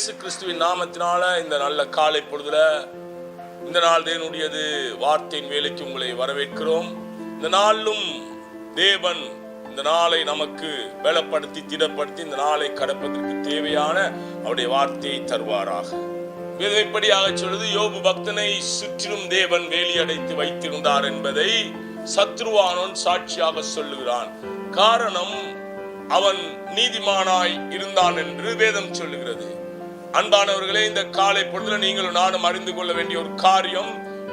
இயேசு கிறிஸ்துவின் நாமத்தினால இந்த நல்ல காலை பொழுதுல இந்த நாள் தேவனுடையது வார்த்தையின் வேலைக்கு உங்களை வரவேற்கிறோம். இந்த நாளிலும் தேவன் இந்த நாளை நமக்கு பலப்படுத்தி திடப்படுத்தி இந்த நாளை கடப்பதற்கு தேவையான அவருடைய வார்த்தையை தருவாராக. வேதனைப்படியாக சொல்வது யோபு பக்தனை சுற்றிலும் தேவன் வேலி அடைத்து வைத்திருந்தார் என்பதை சத்ருவானோன் சாட்சியாக சொல்லுகிறான். காரணம் அவன் நீதிமானாய் இருந்தான் என்று வேதம் சொல்லுகிறது. அன்பானவர்களே இந்த காலை பொழுதுல நீங்களும் நானும் அறிந்து கொள்ள வேண்டிய ஒரு காரியம்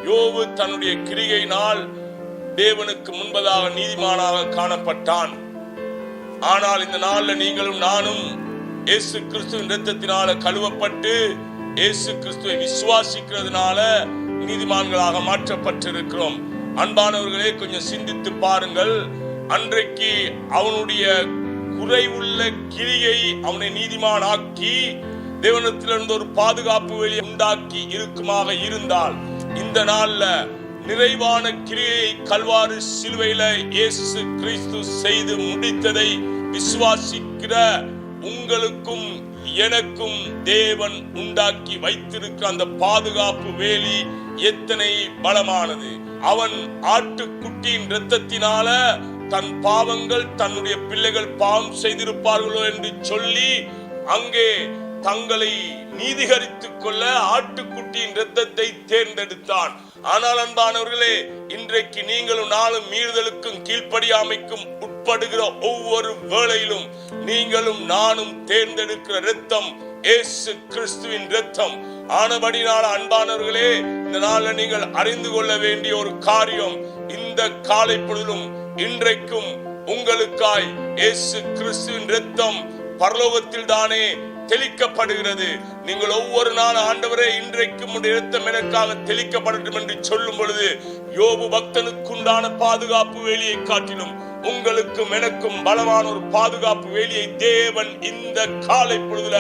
யோபு தன்னுடைய கிரிகையினால் தேவனுக்கு முன்பதாக நீதிமானாக காணப்பட்டான். ஆனால் இந்த நாள்ல நீங்களும் நானும் இயேசு கிறிஸ்துவின் இரத்தத்தினால கழுவப்பட்டு இயேசு கிறிஸ்துவை விசுவாசிக்கிறதுனால நீதிமான்களாக மாற்றப்பட்டிருக்கிறோம். அன்பானவர்களே கொஞ்சம் சிந்தித்து பாருங்கள். அன்றைக்கு அவனுடைய குறைவுள்ள கிரியை அவனை நீதிமானாக்கி தேவனத்திலிருந்து ஒரு பாதுகாப்பு வெளியை உண்டாக்கி இருக்குமாக இருந்தால் இந்த நாள்ல நிறைவான கிரியை கல்வாறு சிலுவையில இயேசு கிறிஸ்து செய்து முடித்ததை விசுவாசிக்கிற உங்களுக்கும் எனக்கும் தேவன் உண்டாக்கி வைத்திருக்கிற அந்த பாதுகாப்பு வேலி எத்தனை பலமானது. அவன் ஆட்டுக்குட்டியின் இரத்தத்தினால தன் பாவங்கள் தன்னுடைய பிள்ளைகள் பாவம் செய்திருப்பார்களோ என்று சொல்லி அங்கே தங்களை நீதிகரித்துக் கொள்ள ஆட்டுக்குட்டியின் ரத்தத்தை தேர்ந்தெடுத்தான் ஆனால் அன்பானவர்களே இன்றைக்கு நீங்களும் நாளும் மீறுதலுக்கும் கீழ்ப்படியாமைக்கும் உட்படுகிற ஒவ்வொரு வேளையிலும் நீங்களும் நானும் தேர்ந்தெடுக்கிற ரத்தம் ஏசு கிறிஸ்துவின் இரத்தம். ஆனபடினால அன்பானவர்களே இந்த நாள்ல நீங்கள் அறிந்து கொள்ள வேண்டிய ஒரு காரியம் இந்த காலை பொழுதும் இன்றைக்கும் உங்களுக்காய் இயேசு கிறிஸ்துவின் ரத்தம் பரலோகத்தில் தானே தெளிக்கப்படுகிறது. நீங்கள் ஒவ்வொரு நாள் ஆண்டவரே இன்றைக்கும் உடைய இரத்தம் எனக்காக தெளிக்கப்படட்டும் என்று சொல்லும் பொழுது யோபு பக்தனுக்குண்டான பாதுகாப்பு வேலியை காட்டிலும் உங்களுக்கும் எனக்கும் பலமான ஒரு பாதுகாப்பு வேலியை தேவன் இந்த காலை பொழுதுல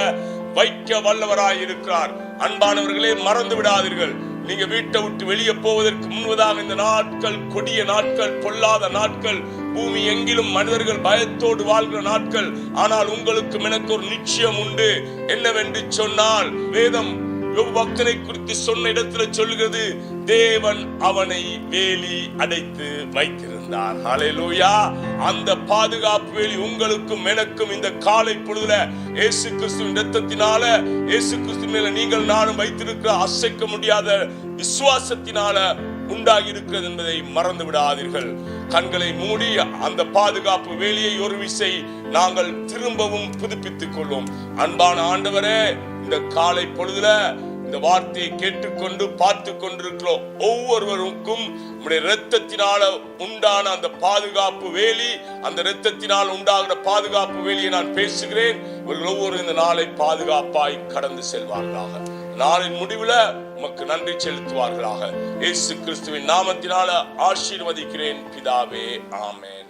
வைக்க வல்லவராய் இருக்கிறார். அன்பானவர்களே மறந்து விடாதீர்கள் நீங்க வீட்டை விட்டு வெளியே போவதற்கு முன்பதாக இந்த நாட்கள் கொடிய நாட்கள் பொல்லாத நாட்கள் பூமி எங்கிலும் மனிதர்கள் பயத்தோடு வாழ்கிற நாட்கள். ஆனால் உங்களுக்கும் எனக்கு ஒரு நிச்சயம் உண்டு. என்னவென்று சொன்னால் வேதம் பக்தனை குறித்து சொன்ன இடத்துல சொல்லுகிறது தேவன் அவனை வேலி அடைத்து வைத்திருந்தார். ஹalleluya. அந்த பாதுகாப்பு வேலி உங்களுக்கும் எனக்கும் இந்த காலை பொழுதுல இயேசு கிறிஸ்துவின் இரத்தத்தினால இயேசு கிறிஸ்து மேல நீங்கள் நானும் வைத்திருக்கிற அசைக்க முடியாத விசுவாசத்தினால உண்டாகி இருக்கிறது என்பதை மறந்து விடாதீர்கள். கண்களை மூடி அந்த பாதுகாப்பு வேலியை ஒரு விசை நாங்கள் திரும்பவும் புதுப்பித்துக் கொள்வோம். அன்பான ஆண்டவரே இந்த காலை பொழுதுல இந்த வார்த்தையை கேட்டுக்கொண்டு பார்த்து கொண்டிருக்கிறோம் ஒவ்வொருவருக்கும் உடைய இரத்தத்தினால உண்டான அந்த பாதுகாப்பு வேலி அந்த இரத்தத்தினால் உண்டாகிற பாதுகாப்பு வேலியை நான் பேசுகிறேன். இவர்கள் ஒவ்வொரு இந்த நாளை பாதுகாப்பாய் கடந்து செல்வார்களாக. நாளின் முடிவுல உமக்கு நன்றி செலுத்துவார்களாக. இயேசு கிறிஸ்துவின் நாமத்தினால ஆசீர்வதிக்கிறேன் பிதாவே. ஆமேன்.